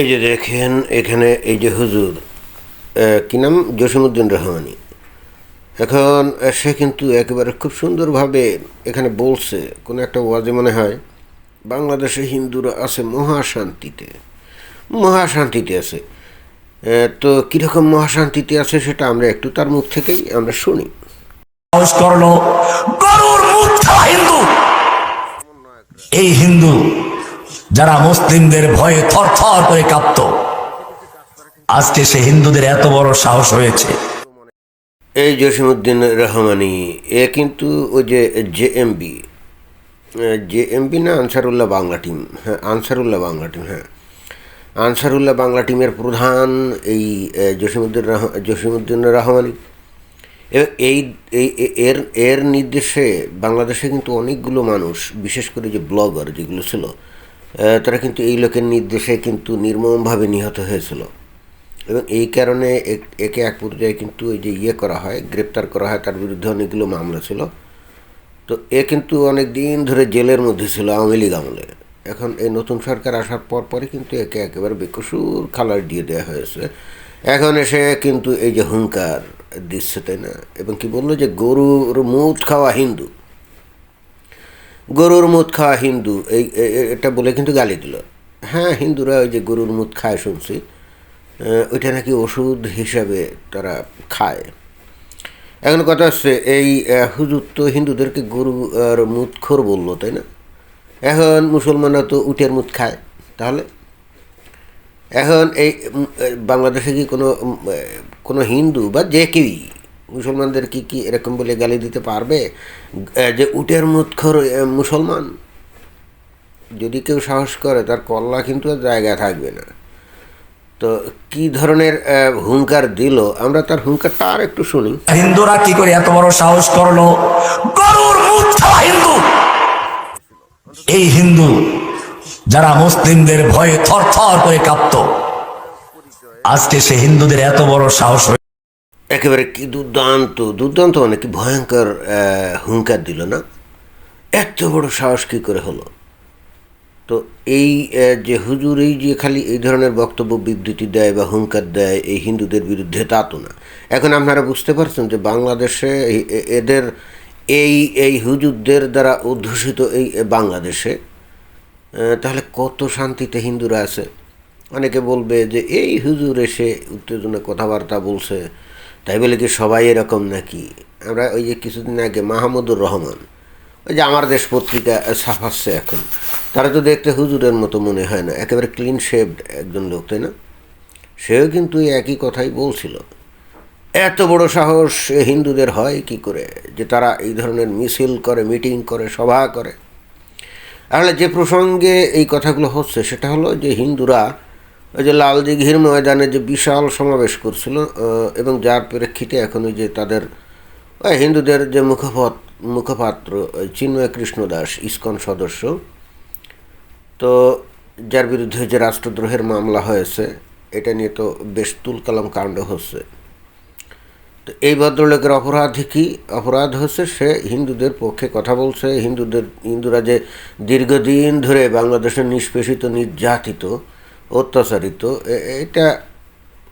এই যে দেখেন এখানে এই যে হুজুর কি নাম? জসিমুদ্দিন রহমানি। এখন সে কিন্তু একেবারে খুব সুন্দরভাবে এখানে বলছে, কোনো একটা ওয়াজে মনে হয়, বাংলাদেশে হিন্দুরা আছে মহাশান্তিতে। মহাশান্তিতে আছে। তো কীরকম মহাশান্তিতে আছে সেটা আমরা একটু তার মুখ থেকেই আমরা শুনি। এই হিন্দু যারা মুসলিমদের ভয়ে থর থর করে কাঁপত। আজকে সে হিন্দুদের এত বড় সাহস হয়েছে। এই জসিমুদ্দিন রহমানি, এ কিন্তু ওই যে জেএমবি জেএমবি না, আনসারুল্লাহ বাংলা টিম হ্যাঁ আনসারুল্লাহ বাংলা টিম হ্যাঁ। আনসারুল্লাহ বাংলা টিমের প্রধান এই জসিমুদ্দিন রহ জসিমুদ্দিন রহমানি। এই এর এর নির্দেশে বাংলাদেশে কিন্তু অনেকগুলো মানুষ, বিশেষ করে যে ব্লগার যেগুলো ছিল তারা কিন্তু এই লোকের নির্দেশে কিন্তু নির্মমভাবে নিহত হয়েছিল। এবং এই কারণে এক- একে পর্যায়ে কিন্তু এই যে ইয়ে করা হয়, গ্রেপ্তার করা হয়, তার বিরুদ্ধে অনেকগুলো মামলা ছিল। তো এ কিন্তু অনেক দিন ধরে জেলের মধ্যে ছিল, আওয়ামী লীগ আমলে। এখন এই নতুন সরকার আসার পর পরে কিন্তু একে একেবারে বেকসুর খালার দিয়ে দেওয়া হয়েছে। এখন এসে কিন্তু এই যে হুঙ্কার দিচ্ছে, তাই না? এবং কি বলল যে, গরুর মুখ খাওয়া হিন্দু। গরুর মুদ খাওয়া হিন্দু, এই এটা বলে কিন্তু গালি দিল। হ্যাঁ হিন্দুরা ওই যে গরুর মুদ খায় শুনছি ওইটা নাকি ওষুধ হিসাবে তারা খায়। এখন কথা হচ্ছে, এই হুজুর তো হিন্দুদেরকে গরু আর মুতখোর বলল, তাই না? এখন মুসলমানরা তো উটের মুদ খায়, তাহলে? এখন এই বাংলাদেশে কি কোনো কোনো হিন্দু বা যে কেউই মুসলমানদের কি কি এরকম বলে গালি দিতে পারবে? যে উটের মুতখোর আহ, মুসলমান। যদি কেউ সাহস করে তার কল্লা কিন্তু আর জায়গায় থাকবে না। তো কি ধরনের হুঙ্কার দিল? আমরা তার হুঙ্কারটা আর একটু শুনি। হিন্দুরা কি করে এত বড় সাহস করল? গরুর হিন্দু। এই হিন্দু যারা মুসলিমদের ভয়ে থর থর করে কাঁপত আজকে সে হিন্দুদের এত বড় সাহস একেবারে কি দুর্দান্ত দুর্দান্ত মানে কি ভয়ঙ্কর হুঙ্কার দিল না? এত বড় সাহস কী করে হলো? তো এই যে হুজুর, এই যে খালি এই ধরনের বক্তব্য বিবৃতি দেয় বা হুঙ্কার দেয় এই হিন্দুদের বিরুদ্ধে, তা তো না। এখন আপনারা বুঝতে পারছেন যে বাংলাদেশে এদের এই এই হুজুরদের দ্বারা অধ্যুষিত এই বাংলাদেশে তাহলে কত শান্তিতে হিন্দুরা আছে? অনেকে বলবে যে, এই হুজুর এসে উত্তেজনা কথাবার্তা বলছে তাই বলে কি সবাই এরকম নাকি? আমরা ওই যে কিছুদিন আগে মাহমুদুর রহমান, ওই যে আমার দেশ পত্রিকা ছাপাচ্ছে এখন, তারা তো দেখতে হুজুরের মতো মনে হয় না, একেবারে ক্লিন শেভড একজন লোক, তাই না? সেও কিন্তু একই কথাই বলছিল। এত বড় সাহস হিন্দুদের হয় কি করে? যে তারা এই ধরনের মিছিল করে মিটিং করে, সভা করে। তাহলে যে প্রসঙ্গে এই কথাগুলো হচ্ছে, সেটা হলো যে হিন্দুরা ওই যে লাল দিঘির ময়দানে যে বিশাল সমাবেশ করছিল এবং যার প্রেক্ষিতে এখন ওই যে তাদের হিন্দুদের যে মুখপাত, মুখপাত্র চিন্ময় কৃষ্ণ দাস, ইস্কন সদস্য, তো যার বিরুদ্ধে যে রাষ্ট্রদ্রোহের মামলা হয়েছে, এটা নিয়ে তো বেশ তুলকালাম কাণ্ড হচ্ছে। তো এই ভদ্রলোকের অপরাধ কি? অপরাধ হচ্ছে সে হিন্দুদের পক্ষে কথা বলছে, হিন্দুদের, হিন্দুরা যে দীর্ঘদিন ধরে বাংলাদেশে নিষ্পেষিত, নির্যাতিত অত্যাচারিত। এটা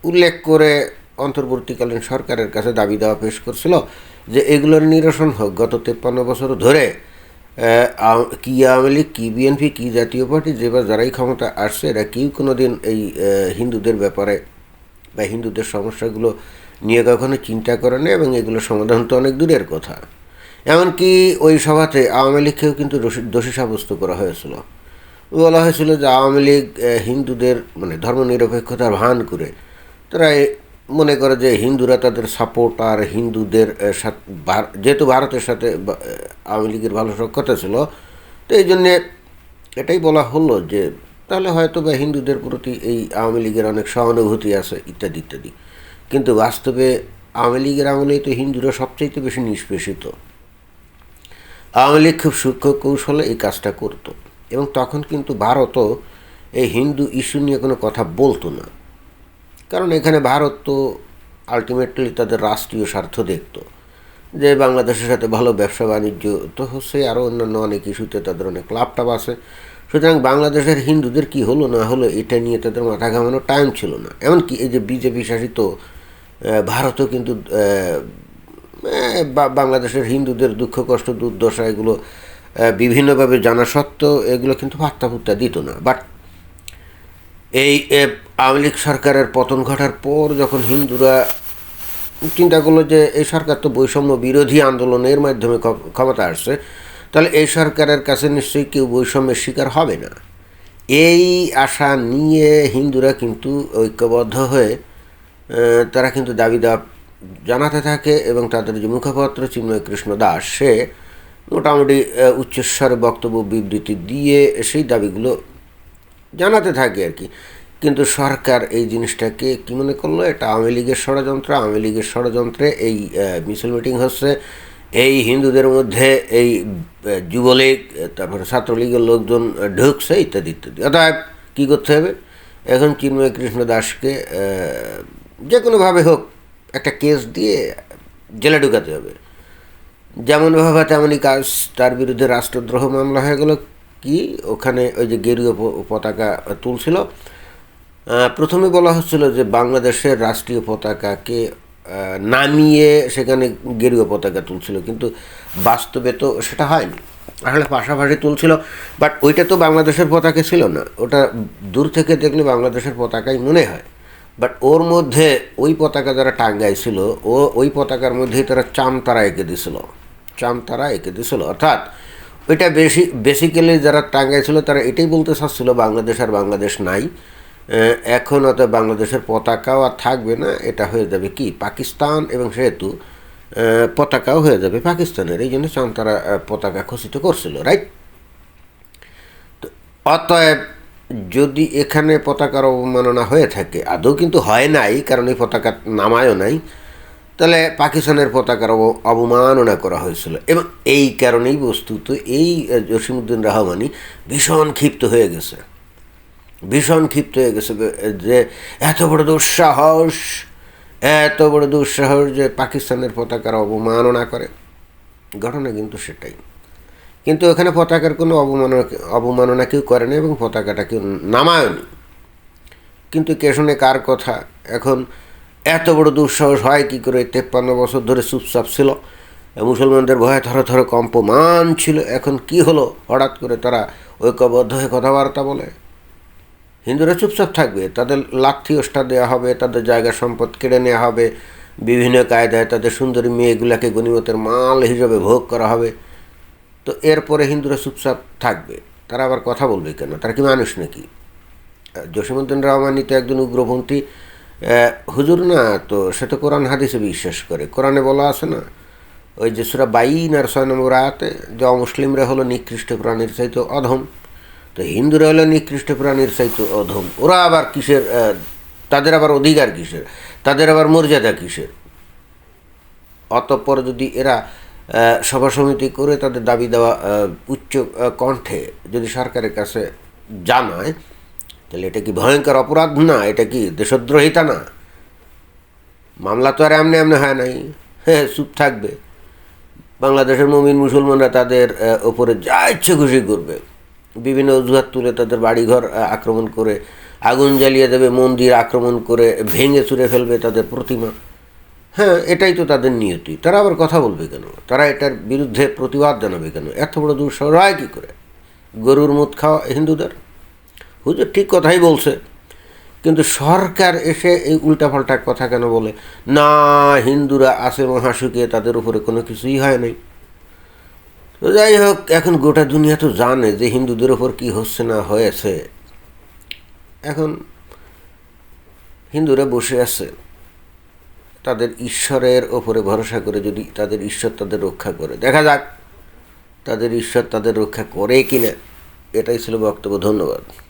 উল্লেখ করে অন্তর্বর্তীকালীন সরকারের কাছে দাবি দেওয়া পেশ করছিল যে এগুলোর নিরসন হোক। গত তেপ্পান্ন বছর ধরে কি আওয়ামী লীগ, কি বিএনপি, কি জাতীয় পার্টি যেবার যারাই ক্ষমতা আসছে, এরা কেউ কোনো দিন এই হিন্দুদের ব্যাপারে বা হিন্দুদের সমস্যাগুলো নিয়ে কখনো চিন্তা করে না এবং এগুলো সমাধান তো অনেক দূরের কথা। এমনকি ওই সভাতে আওয়ামী লীগকেও কিন্তু দোষী সাব্যস্ত করা হয়েছিল। বলা হয়েছিল যে আওয়ামী লীগ হিন্দুদের মানে ধর্মনিরপেক্ষতার ভান করে। তারা মনে করে যে হিন্দুরা তাদের সাপোর্ট আর হিন্দুদের সাথ- যেহেতু ভারতের সাথে আওয়ামী লীগের ভালো সক্ষতা ছিল, তো এই জন্যে এটাই বলা হলো যে তাহলে হয়তো বা হিন্দুদের প্রতি এই আওয়ামী লীগের অনেক সহানুভূতি আছে, ইত্যাদি ইত্যাদি। কিন্তু বাস্তবে আওয়ামী লীগের আমলেই তো হিন্দুরা সবচাইতে বেশি নিষ্পেষিত। আওয়ামী লীগ খুব সূক্ষ্ম কৌশলে এই কাজটা করতো। এবং তখন কিন্তু ভারতও এই হিন্দু ইস্যু নিয়ে কোনো কথা বলতো না। কারণ এখানে ভারত তো আলটিমেটলি তাদের রাষ্ট্রীয় স্বার্থ দেখতো। যে বাংলাদেশের সাথে ভালো ব্যবসা বাণিজ্য, তো হচ্ছে আরও অন্যান্য অনেক ইস্যুতে তাদের অনেক লাভটাভ আছে। সুতরাং বাংলাদেশের হিন্দুদের কি হলো না হলো এটা নিয়ে তাদের মাথা ঘামানোর টাইম ছিল না। এমনকি এই যে বিজেপি শাসিত ভারতও কিন্তু বাংলাদেশের হিন্দুদের দুঃখ, কষ্ট, দুর্দশা, এগুলো বিভিন্নভাবে জানা সত্ত্বেও এগুলো কিন্তু পাত্তা পুত্তা দিত না। বাট এই আওয়ামী লীগ সরকারের পতন ঘটার পর যখন হিন্দুরা চিন্তা করল যে এই সরকার তো বৈষম্য বিরোধী আন্দোলনের মাধ্যমে ক্ষমতা আসছে, তাহলে এই সরকারের কাছে নিশ্চয়ই কেউ বৈষম্যের শিকার হবে না। এই আশা নিয়ে হিন্দুরা কিন্তু ঐক্যবদ্ধ হয়ে তারা কিন্তু দাবি দাওয়া জানাতে থাকে এবং তাদের যে মুখপাত্র চিন্ময় কৃষ্ণ দাস, সে মোটামুটি উচ্চস্বরে বক্তব্য বিবৃতি দিয়ে সেই দাবিগুলো জানাতে থাকে আর কি। কিন্তু সরকার এই জিনিসটাকে কি মনে করল? এটা আওয়ামী লীগের ষড়যন্ত্র। আওয়ামী লীগের ষড়যন্ত্রে এই মিছিল মিটিং হচ্ছে। এই হিন্দুদের মধ্যে এই যুবলীগ, তারপরে ছাত্রলীগের লোকজন ঢুকছে, ইত্যাদি ইত্যাদি। অতএব কী করতে হবে? এখন চিন্ময় কৃষ্ণ দাসকে যে কোনোভাবে হোক একটা কেস দিয়ে জেলে ঢুকাতে হবে। যেমন ভাবা তেমনই কাজ, তার বিরুদ্ধে রাষ্ট্রদ্রোহ মামলা হয়ে গেল। কি? ওখানে ওই যে গেরুয়া পতাকা তুলছিল। প্রথমে বলা হচ্ছিল যে বাংলাদেশের রাষ্ট্রীয় পতাকাকে নামিয়ে সেখানে গেরুয়া পতাকা তুলছিল। কিন্তু বাস্তবে তো সেটা হয়নি। আসলে পাশাপাশি তুলছিল। বাট ওইটা তো বাংলাদেশের পতাকা ছিল না। ওটা দূর থেকে দেখলে বাংলাদেশের পতাকাই মনে হয়। বাট ওর মধ্যে ওই পতাকা যারা টাঙ্গাইছিল, ও ওই পতাকার মধ্যেই তারা চামতারা এঁকে দিছিল। চামতারা এঁকে দিছিল অর্থাৎ ওইটা বেশি বেসিক্যালি যারা টাঙ্গাইছিল তারা এটাই বলতে চাচ্ছিল বাংলাদেশ আর বাংলাদেশ নাই। এখন অত বাংলাদেশের পতাকাও আর থাকবে না এটা হয়ে যাবে কি? পাকিস্তান এবং সেহেতু পতাকাও হয়ে যাবে পাকিস্তানের। এই জন্য চামতারা আহ, পতাকা খচিত করছিল রাইট তো অতএব যদি এখানে পতাকার অবমাননা হয়ে থাকে আদৌ কিন্তু হয় নাই কারণ এই পতাকা নামায়ও নাই। তাহলে পাকিস্তানের পতাকার অব- অবমাননা করা হয়েছিল। এবং এই কারণেই বস্তুত এই জসিমুদ্দিন রহমানি ভীষণ ক্ষিপ্ত হয়ে গেছে। ভীষণ ক্ষিপ্ত হয়ে গেছে যে এত বড় দুঃসাহস, এত বড় দুঃসাহস যে পাকিস্তানের পতাকার অবমাননা করে। ঘটনা কিন্তু সেটাই। কিন্তু এখানে পতাকার কোনো অবমাননা অবমাননা কেউ করে না এবং পতাকাটা কেউ নামায়নি। কিন্তু কে শুনে কার কথা? এখন এত বড় দুঃসাহস হয় কী করে? তেপ্পান্ন বছর ধরে চুপচাপ ছিল মুসলমানদের ভয়ে থরে কম্পমান ছিল। এখন কি হলো? হঠাৎ করে তারা ঐক্যবদ্ধ হয়ে কথাবার্তা বলে। হিন্দুরা চুপচাপ থাকবে। তাদের লাথি ওষ্ঠা দেওয়া হবে, তাদের জায়গা সম্পদ কেড়ে নেওয়া হবে, বিভিন্ন কায়দায় তাদের সুন্দরী মেয়েগুলাকে গণিমতের মাল হিসাবে ভোগ করা হবে। তো এরপরে হিন্দুরা চুপচাপ থাকবে। তারা আবার কথা বলবে কেন? তারা কি মানুষ নাকি? জসীমুদ্দিন রহমানি তো একজন উগ্রপন্থী হুজুর না, তো সে তো কোরআন হাদিসে বিশ্বাস করে। কোরআনে বলা আছে না, ওই যে সুরা বাইন আর ছয় নম্বর আয়াতে, যে অমুসলিমরা হলো নিকৃষ্ট প্রাণীর চাইতে অধম, তো হিন্দুরা হলো নিকৃষ্ট প্রাণীর চাইতে অধম। ওরা আবার কিসের তাদের আবার অধিকার কিসের? তাদের আবার মর্যাদা কিসের? অতঃপর যদি এরা সভা সমিতি করে তাদের দাবি দেওয়া উচ্চ কণ্ঠে যদি সরকারের কাছে জানায় তাহলে এটা কি ভয়ঙ্কর অপরাধ? না, এটা কি দেশদ্রোহিতা না? মামলা তো আর এমনি এমনি হয় নাই। হ্যাঁ চুপ থাকবে। বাংলাদেশের মমিন মুসলমানরা তাদের ওপরে যা ইচ্ছে খুশি করবে। বিভিন্ন অজুহাত তুলে তাদের বাড়িঘর আক্রমণ করে আগুন জ্বালিয়ে দেবে, মন্দির আক্রমণ করে ভেঙে চুরে ফেলবে তাদের প্রতিমা। হ্যাঁ এটাই তো তাদের নিয়তি। তারা আবার কথা বলবে কেন? তারা এটার বিরুদ্ধে প্রতিবাদ জানাবে কেন? এত বড় দুঃসাহ হয় কী করে? গরুর মুদ খাওয়া হিন্দুদের? হুজুর ঠিক কথাই বলছে। কিন্তু সরকার এসে এই উল্টাপাল্টা কথা কেন বলে? না, হিন্দুরা আছে মহাসুখে, তাদের উপরে কোনো কিছুই হয় নাই। তো যাই হোক, এখন গোটা দুনিয়া তো জানে যে হিন্দুদের ওপর কি হচ্ছে না হয়েছে। এখন হিন্দুরা বসে আছে। তাদের ঈশ্বরের ওপরে ভরসা করে যদি তাদের ঈশ্বর তাদের রক্ষা করে। দেখা যাক, তাদের ঈশ্বর তাদের রক্ষা করে কিনা। এটাই ছিল বক্তব্য, ধন্যবাদ।